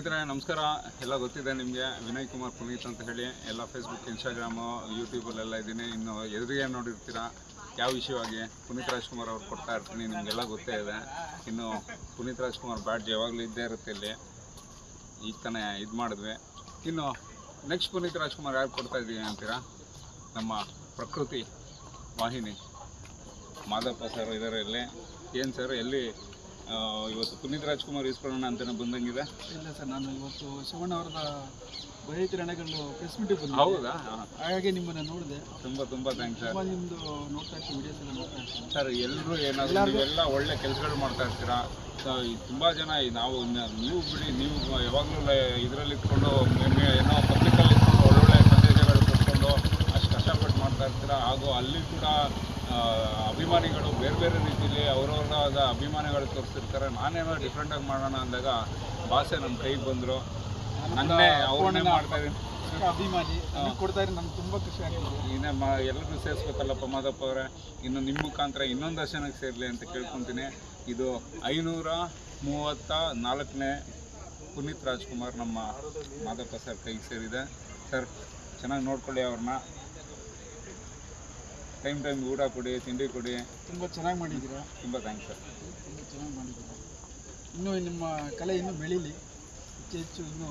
ನಮಸ್ಕಾರ. ಎಲ್ಲ ಗೊತ್ತಿದೆ ನಿಮಗೆ. ವಿನಯ್ ಕುಮಾರ್ ಪುನೀತ್ ಅಂತ ಹೇಳಿ. ಎಲ್ಲ ಫೇಸ್ಬುಕ್ ಇನ್ಸ್ಟಾಗ್ರಾಮು ಯೂಟ್ಯೂಬಲ್ಲೆಲ್ಲ ಇದ್ದೀನಿ. ಇನ್ನು ಎದುರಿಗೆ ನೋಡಿರ್ತೀರ? ಯಾವ ವಿಷಯವಾಗಿ ಪುನೀತ್ ರಾಜ್ಕುಮಾರ್ ಅವ್ರು ಕೊಡ್ತಾ ಇರ್ತೀನಿ. ನಿಮಗೆಲ್ಲ ಗೊತ್ತೇ ಇದೆ. ಇನ್ನು ಪುನೀತ್ ರಾಜ್ಕುಮಾರ್ ಬ್ಯಾಡ್ಜ್ ಯಾವಾಗಲೂ ಇದ್ದೇ ಇರುತ್ತೆ ಇಲ್ಲಿ. ಈಗ ತಾನೇ ಇದು ಮಾಡಿದ್ವಿ. ಇನ್ನು ನೆಕ್ಸ್ಟ್ ಪುನೀತ್ ರಾಜ್ಕುಮಾರ್ ಯಾರು ಕೊಡ್ತಾ ಇದ್ದೀವಿ ಅಂತೀರಾ? ನಮ್ಮ ಪ್ರಕೃತಿ ವಾಹಿನಿ ಮಾದಪ್ಪ ಸರ್ ಇದ್ದಾರೆ ಇಲ್ಲಿ. ಏನು ಸರ್ ಎಲ್ಲಿ ಇವತ್ತು ಪುನೀತ್ ರಾಜ್ಕುಮಾರ್ ಇಸ್ಕೊಳ್ಳೋಣ ಅಂತ ಬಂದಂಗಿದೆ. ಇಲ್ಲ ಸರ್ ನಾನು ಇವತ್ತು ಶಿವಣ್ಣ ಅವರದ ಬೈತಿರಣಗಳು ಪ್ರೆಸ್ ಮೀಟಿಗೆ ಬಂದು ಹೌದಾ? ಹಾಗೆ ಹಾಗಾಗಿ ನಿಮ್ಮನ್ನ ನೋಡಿದೆ. ತುಂಬ ತುಂಬ ಥ್ಯಾಂಕ್ಸ್ ಸರ್. ನಿಮ್ಮದು ನೋಡ್ತಾ ಇರ್ತೀನಿ ವಿಡಿಯೋಸ್ ಎಲ್ಲ ನೋಡ್ತಾ ಇರ್ತೀನಿ ಸರ್ ಎಲ್ಲರೂ ಏನಾದರೂ ಎಲ್ಲ ಒಳ್ಳೆ ಕೆಲಸಗಳು ಮಾಡ್ತಾ ಇರ್ತೀರಾ? ತುಂಬಾ ಜನ ನಾವು ನೀವು ಬಿಡಿ ನೀವು ಯಾವಾಗಲೂ ಇದರಲ್ಲಿ ಇಟ್ಕೊಂಡು ಏನೋ ಪಬ್ಲಿಕಲ್ಲಿ ಇಟ್ಕೊಂಡು ಒಳ್ಳೊಳ್ಳೆ ಸಂದೇಶಗಳು ಕೊಟ್ಕೊಂಡು ಅಷ್ಟು ಕಷ್ಟಪಟ್ಟು ಮಾಡ್ತಾ ಇರ್ತೀರಾ? ಹಾಗೂ ಅಲ್ಲಿ ಕೂಡ ಅಭಿಮಾನಿಗಳು ಬೇರೆ ಬೇರೆ ರೀತಿಯಲ್ಲಿ ಅವ್ರವ್ರದಾದ ಅಭಿಮಾನಿಗಳು ತೋರಿಸಿರ್ತಾರೆ ನಾನೇನೋ ಡಿಫ್ರೆಂಟಾಗಿ ಮಾಡೋಣ ಅಂದಾಗ ಭಾಷೆ ನಮ್ಮ ಕೈಗೆ ಬಂದರು. ನನ್ನೇ ಅವ್ರನ್ನೇ ಮಾಡ್ತಾ ಇದ್ದೀನಿ. ಅಭಿಮಾನಿ. ನನಗೆ ಕೊಡ್ತಾ ಇದ್ರೆ ನನಗೆ ತುಂಬ ಖುಷಿ ಆಗಿದೆ. ಇನ್ನೇ ಮಾ ಎಲ್ಲರೂ ಸೇರಿಸ್ಬೇಕಲ್ಲಪ್ಪ ಮಾದಪ್ಪ ಅವರೇ. ಇನ್ನು ನಿಮ್ಮ ಮುಖಾಂತರ ಇನ್ನೊಂದು ದರ್ಶನಕ್ಕೆ ಸೇರಲಿ ಅಂತ ಕೇಳ್ಕೊತೀನಿ. ಇದು ಐನೂರ ಮೂವತ್ತ ನಾಲ್ಕನೇ ಪುನೀತ್ ರಾಜ್ಕುಮಾರ್ ನಮ್ಮ ಮಾದಪ್ಪ ಸರ್ ಕೈಗೆ ಸೇರಿದೆ. ಸರ್ ಚೆನ್ನಾಗಿ ನೋಡ್ಕೊಳ್ಳಿ ಅವ್ರನ್ನ. ಟೈಮ್ ಟೈಮ್ ಊಟ ಕೊಡಿ ತಿಂಡಿ ಕೊಡಿ. ತುಂಬ ಚೆನ್ನಾಗಿ ಮಾಡಿದ್ದೀರಾ? ತುಂಬ ಥ್ಯಾಂಕ್ಸ್ ಸರ್ ತುಂಬ ಚೆನ್ನಾಗಿ ಮಾಡಿದ್ದೀರಾ? ಇನ್ನೂ ನಿಮ್ಮ ಕಲೆ ಇನ್ನೂ ಬೆಳೀಲಿ. ಹೆಚ್ಚು ಹೆಚ್ಚು ಇನ್ನೂ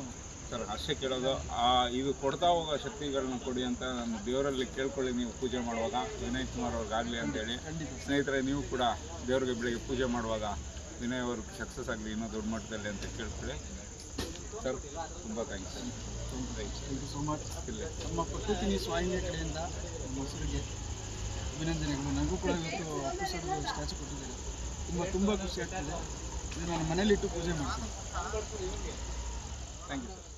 ಸರ್ ಅಷ್ಟೇ ಕೇಳೋದು ಆ ಇದು ಕೊಡ್ತಾ ಹೋಗೋ ಶಕ್ತಿಗಳನ್ನ ಕೊಡಿ ಅಂತ ನಾನು ದೇವರಲ್ಲಿ ಕೇಳ್ಕೊಳ್ಳಿ ನೀವು ಪೂಜೆ ಮಾಡುವಾಗ. ವಿನಯ್ ಕುಮಾರ್ ಅವ್ರಿಗಾಗಲಿ ಅಂತೇಳಿ ಹೇಳಿ. ಸ್ನೇಹಿತರೆ ನೀವು ಕೂಡ ದೇವ್ರಿಗೆ ಬೆಳಿಗ್ಗೆ ಪೂಜೆ ಮಾಡುವಾಗ ವಿನಯ್ ಅವ್ರಿಗೆ ಸಕ್ಸಸ್ ಆಗಲಿ ಇನ್ನೂ ದೊಡ್ಡ ಮಟ್ಟದಲ್ಲಿ ಅಂತ ಕೇಳ್ಕೊಳ್ಳಿ. ಸರ್ ತುಂಬ thanks thank you so much ಇಲ್ಲ. ನಮ್ಮ ಪ್ರಕೃತಿ ಸ್ವಾಹಿನಿ ಕಡೆಯಿಂದ ಅಭಿನಂದನೆಗಳು. ನನಗೂ ಕೂಡ ಇವತ್ತು ಹತ್ತು ಸಾವಿರ ಸ್ಟ್ಯಾಚು ಕೊಟ್ಟಿದ್ದಾರೆ. ತುಂಬ ತುಂಬ ಖುಷಿ ಆಗ್ತದೆ. ಇದು ನಾನು ಮನೇಲಿಟ್ಟು ಪೂಜೆ ಮಾಡ್ತೀನಿ. Thank you